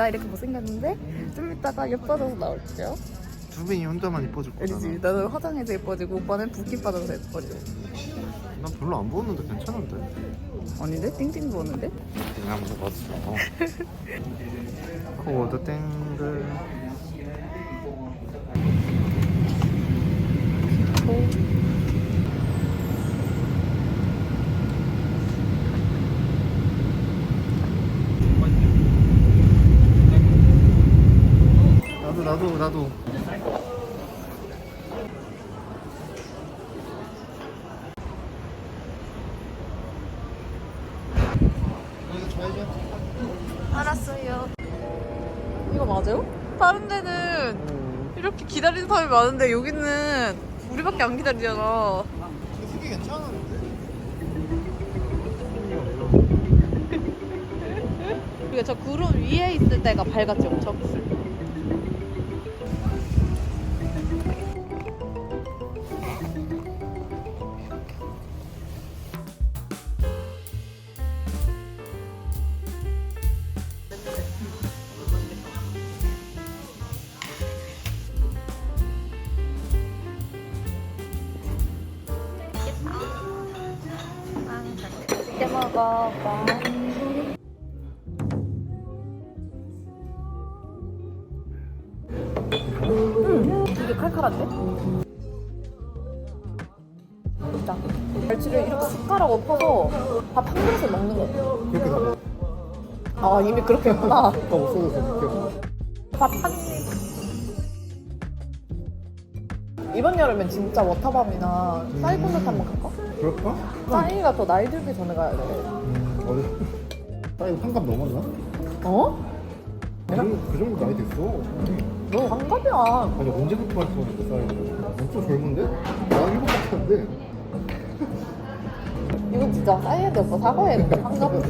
나 이렇게 못생겼는데 좀 이따가 예뻐져서 나올게요. 두빈이 혼자만 이뻐질 거잖아. 알지? 나는 화장해서 예뻐지고 오빠는 붓기 빠져서 예뻐지고. 난 별로 안 부었는데 괜찮은데. 아닌데? 띵띵 보는데? 그냥 먹었어. 코드 땡글. 나도 나도. 알았어요. 이거 맞아요? 다른 데는 이렇게 기다리는 사람이 많은데 여기는 우리밖에 안 기다리잖아. 그게 괜찮은데. 그리고 저 구름 위에 있을 때가 밝았지 엄청. 먹어, 오빠. 되게 칼칼한데? 진짜 갈치를 이렇게 숟가락 엎어서 밥 한 그릇을 먹는 거야 그렇게 나가. 아 이미 그렇게 했구나 아까 없어져서 그렇게. 밥한 이번 여름엔 진짜 워터밤이나 사이콘드 한번 갈까? 그럴까? 싸이가 더 나이 들기 전에 가야 돼 음, 어디? 나 이거 환갑 넘었나? 어? 그 정도, 그 정도 나이 됐어. 너 환갑이야 아니 언제부터 말씀하셨어 싸이는? 엄청 젊은데? 나안 돼. 이건 진짜 싸이한테 오빠 사과해야 돼 환갑은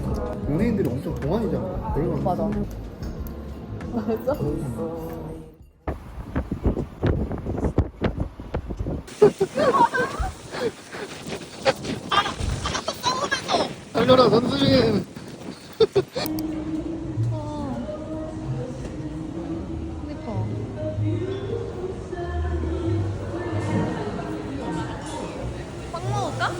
연예인들이 엄청 동안이잖아. 맞아 맞아? 달려라 선수님. 그니까. 빵 먹을까?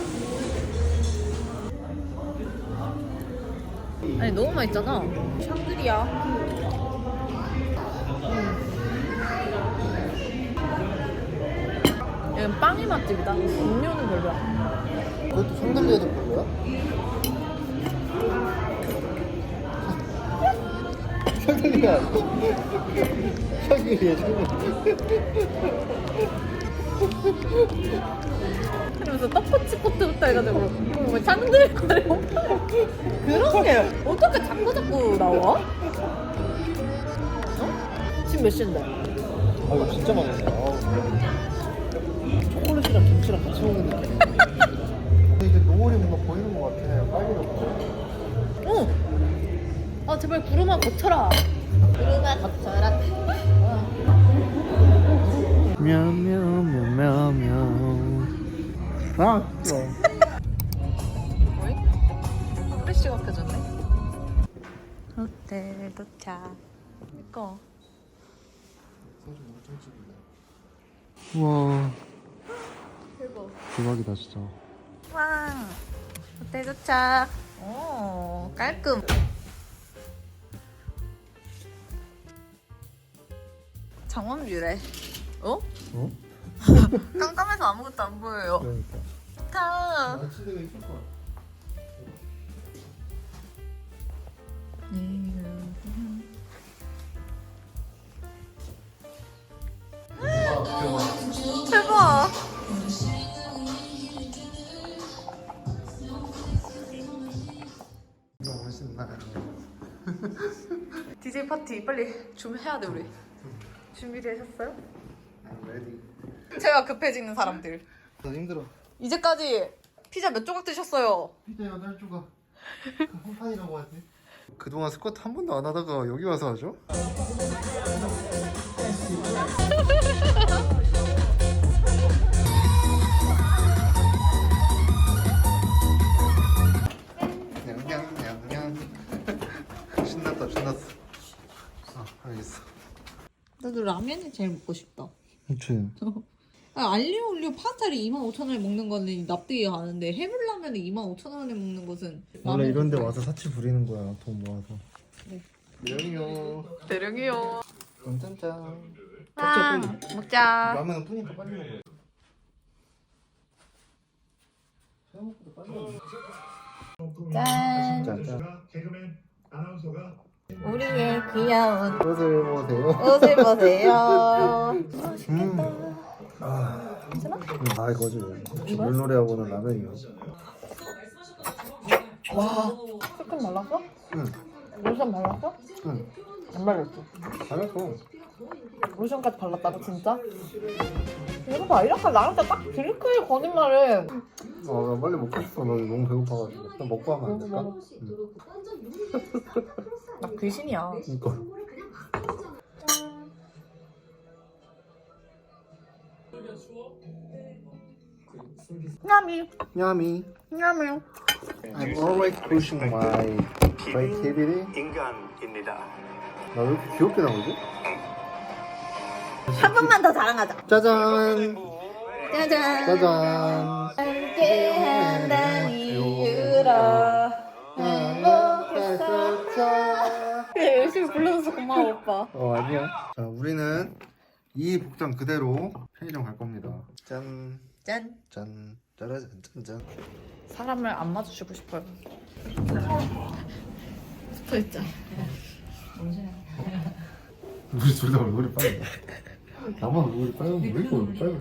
아니 너무 맛있잖아. 샹그리야. 여긴 빵이 맛집이다. 음료는 별로야. 그것도 될 거야? 샹들리야. 샹들리야 그러면서 떡꼬치 코트부터 해가지고 뭐 거려. 그런 게 어떻게 자꾸 자꾸 나와? 어? 지금 몇 시인데? 아 이거 진짜 맛있네. 아우. 김치랑 같이 먹는 느낌. 이게 노을이 뭔가 보이는 것 같아. 빨개졌고. 어! 아 제발 구름아 거쳐라. 구름아 거쳐라. 묘묘묘묘묘. 어. 아, 도착. 이거. 우와. 대박. 대박이다 진짜. 와. 호텔 도착. 오 깔끔. 정원뷰래. 어? 어? 깜깜해서 아무것도 안 보여요. 그러니까. 좋다. 날치대가 있을 거야. DJ 파티 빨리 좀 해야 돼 우리. 준비되셨어요? 레디. 제가 급해지는 사람들. 나 힘들어. 이제까지 피자 몇 조각 드셨어요? 피자 여덟 조각. 한 판이라고 하지. 그동안 스쿼트 한 번도 안 하다가 여기 와서 하죠? 라면이 제일 먹고 싶다. 그치. 아, 알리오 올리오 파스타를 25,000원에 먹는 거는 납득이 가는데 해물라면을 25,000원에 먹는 것은 원래 마음에 이런데 안 와서 사치 부리는 거야 돈 모아서. 네. 대령이요. 대령이요. 짠짠. 아, 먹자. 라면은 푸니까 빨리 먹어. 생각보다 빨리 먹어. 짠. 짠짠. 개그맨 아나운서가 우리의 귀여운 옷을 보세요. 옷을 보세요. 음. 아, 아 이거지. 물놀이하고는 라면이요. 와, 조금 말랐어? 응. 로션 발랐어? 응. 안 발랐어. 잘했어. 로션까지 발랐다고 진짜? 이거 봐, 이렇게 나한테 딱 드리크의 거짓말을. 어, 나 빨리 먹고 싶어. 나 너무 배고파가지고. 일단 먹고 하면 안 될까? 응. 나 귀신이야. 이거. 야미, 야미. 야미. I'm always pushing my creativity. 인간입니다. 나 왜 이렇게 귀엽게 나오지? 한 번만 더 자랑하자. 짜잔. 짜잔. 짜잔. 함께한다는 이유로 고마워 오빠. 어 아니야. 자 우리는 이 복장 그대로 편의점 갈 겁니다. 짠. 짠. 짠. 짜라잔 짠짠. 사람을 안 마주치고 싶어요. 붙어 있자. 우리 둘 다 얼굴이 빨개. 나만 얼굴이 빨간 왜 이렇게 얼굴 빨개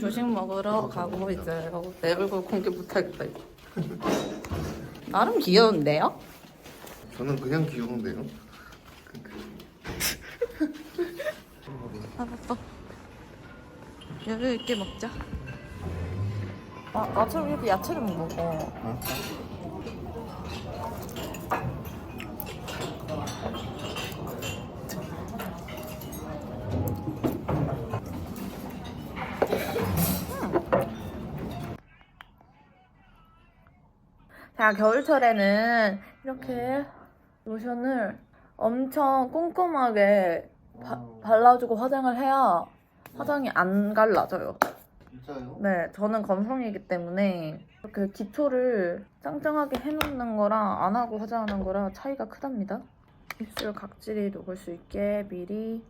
조식 먹으러 가고 있어요. 내 얼굴 공개 못하겠다 이거. 나름 귀여운데요? 저는 그냥 귀여운데요. 알았어. 여유 있게 먹자. 아, 나처럼 이렇게 야채를 못 먹어. 자, 겨울철에는 이렇게 로션을 엄청 꼼꼼하게 바- 발라주고 화장을 해야 화장이 안 갈라져요. 진짜요? 네, 저는 검성이기 때문에 이렇게 기초를 짱짱하게 해놓는 거랑 안 하고 화장하는 거랑 차이가 크답니다. 입술 각질이 녹을 수 있게 미리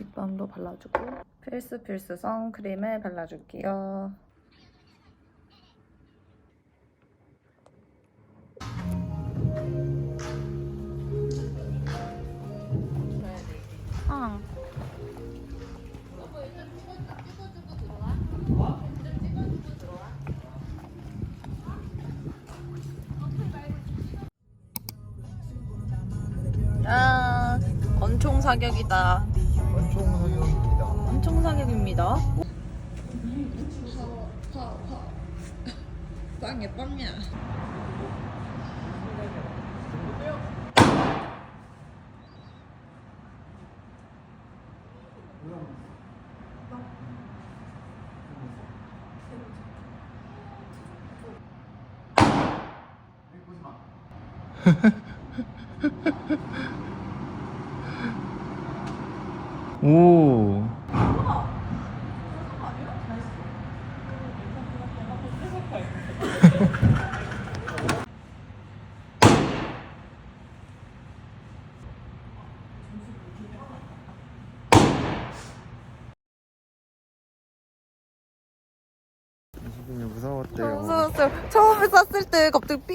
립밤도 발라주고 필수 필수 선크림을 발라줄게요. 아. 아, 엄청 사격이다. 엄청 사용입니다. 엄청 사격입니다. 빵이야, 빵이야. 오. 무서웠대요. 무서웠어요. 처음에 쐈을 때 갑자기 삐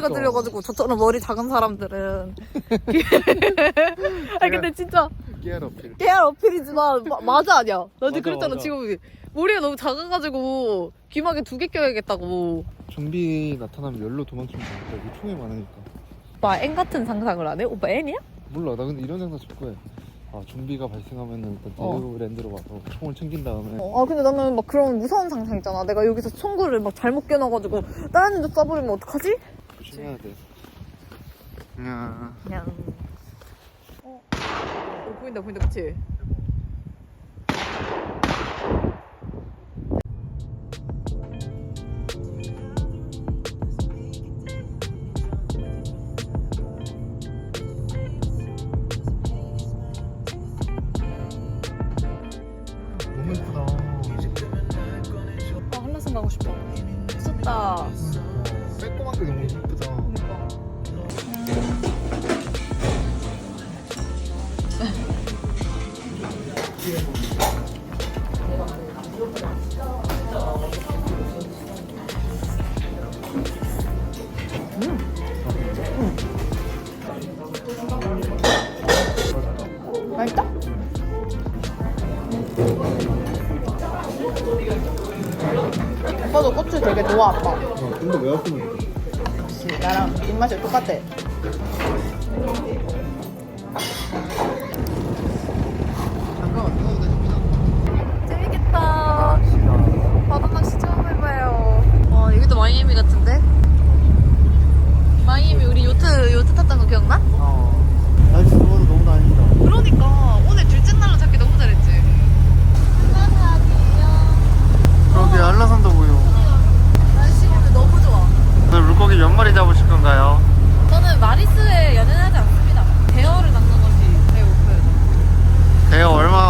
소리가 그러니까. 들려가지고 저처럼 머리 작은 사람들은. 아 근데 진짜 깨알 어필. 깨알 어필이지만 마- 맞아 아니야. 나 어제 맞아, 그랬잖아 맞아. 지금 머리가 너무 작아가지고 귀마개 두 개 껴야겠다고. 좀비 나타나면 열로 도망치면 되니까 여기 총이 많으니까. 오빠 앤 같은 상상을 안 해? 오빠 앤이야? 몰라 나 근데 이런 생각 자꾸 해. 아 좀비가 발생하면은 일단 어. 데리랜드로 와서 총을 챙긴 다음에 아 근데 나는 막 그런 무서운 상상 있잖아. 내가 여기서 총구를 막 잘못 껴놔가지고 다른 데 쏴버리면 어떡하지? 조심해야 돼. 그냥 그냥. 어. 오, 보인다 보인다 그치? 좋아 아빠 어, 근데 왜 거야? 역시 나랑 입맛이 똑같아 잠깐 왔다 됩니다. 재밌겠다 바다 낚시 처음 해봐요 와 여기도 마이애미 같은데? 마이애미 우리 요트 요트 탔던 거 기억나? 어. 날씨 더워도 너무 다행이다. 그러니까 오늘 둘째 날로 잡기 너무 잘했지 그러게 한라산도 보여. 날씨 오늘 너무 좋아 오늘 물고기 몇 마리 잡으실 건가요? 저는 마리스에 연연하지 않습니다 대어를 낚는 것이 제 목표예요 대여 얼마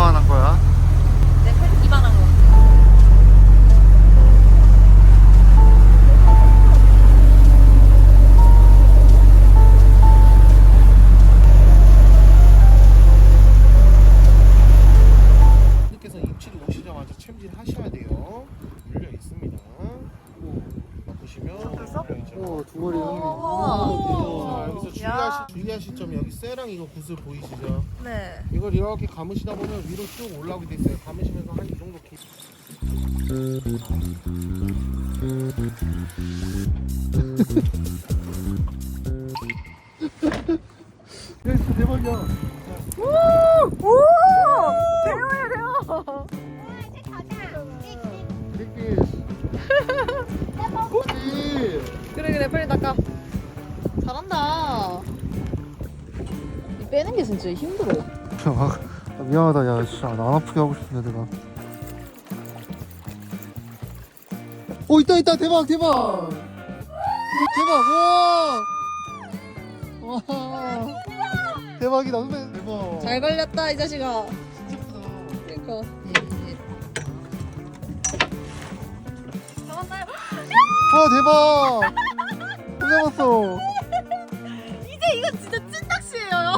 이거 구슬 보이시죠? 네. 이걸 이렇게 감으시다 보면 위로 쭉 올라오게 돼 있어요. 감으시면서 한 이 정도 기... 진짜 대박이야. 오! 대어야 대어. 새끼. 꼬지. 그래 그래 빨리 낚아. 빼는 게 진짜 힘들어. 아, 미안하다. 야, 진짜 안 아프게 하고 싶은데 내가. 오 있다 있다 대박 대박. 대박 와. 와. 대박이다 선배 대박. 잘 걸렸다 이 자식아. 그러니까. 잡았나요? 와 대박. 또 잡았어. 이제 이거 진짜.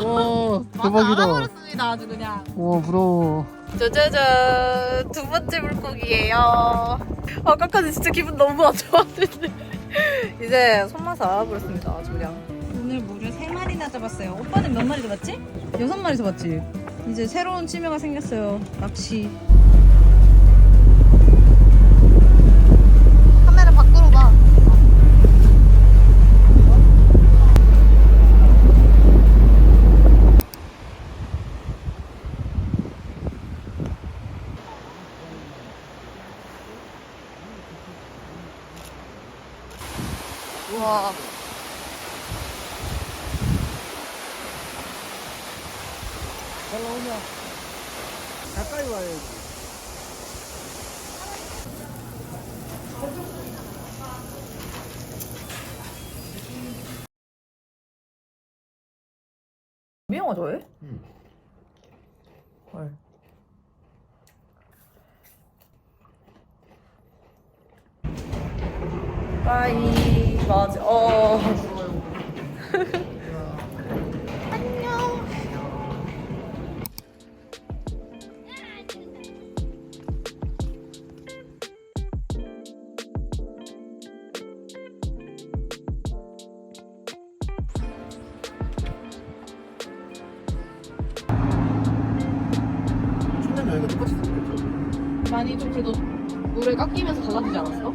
와 대박이다. 알아버렸습니다 아주 그냥. 와 부러워. 짜자잔 두 번째 물고기예요. 아까까지 진짜 기분 너무 안 좋았는데 이제 손맛을 알아버렸습니다 아주 그냥. 오늘 무려 세 마리나 잡았어요. 오빠는 몇 마리 잡았지? 여섯 마리 잡았지. 이제 새로운 취미가 생겼어요. 낚시. 카메라 밖으로 봐. 우와. 가까이 와야지. 미영아 좋아해? 응. 헐. 빠이 맞아. 어. 많이 좀 그래도 물에 깎이면서 달라지지 않았어?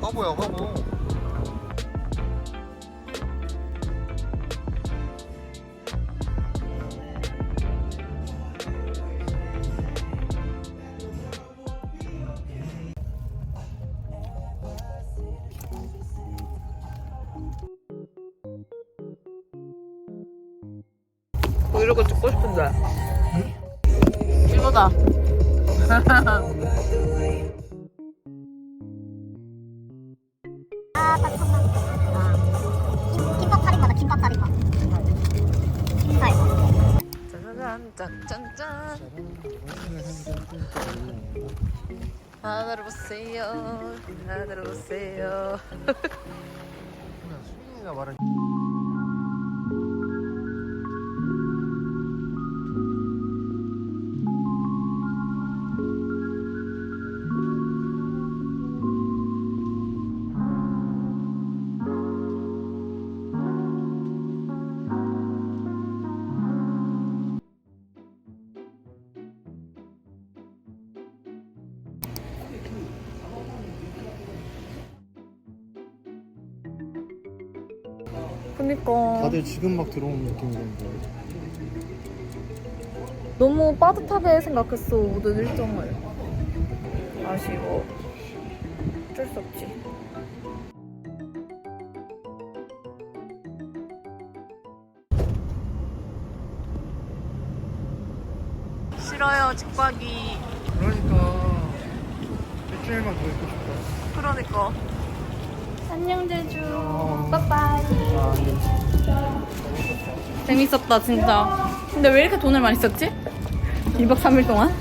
화보야 화보. 짜자잔 짠짠짠. 하늘을 보세요. 하늘을 보세요. 그냥 수민이가 말한 그니까 다들 지금 막 들어오는 느낌이던데. 너무 빠듯하게 생각했어 모든 일정을. 아쉬워. 어쩔 수 없지. 싫어요 직박이. 그러니까 일주일만 더 있고 싶다. 그러니까. 안녕 제주. 어. 빠빠이. 재밌었다 진짜. 근데 왜 이렇게 돈을 많이 썼지? 2박 3일 동안?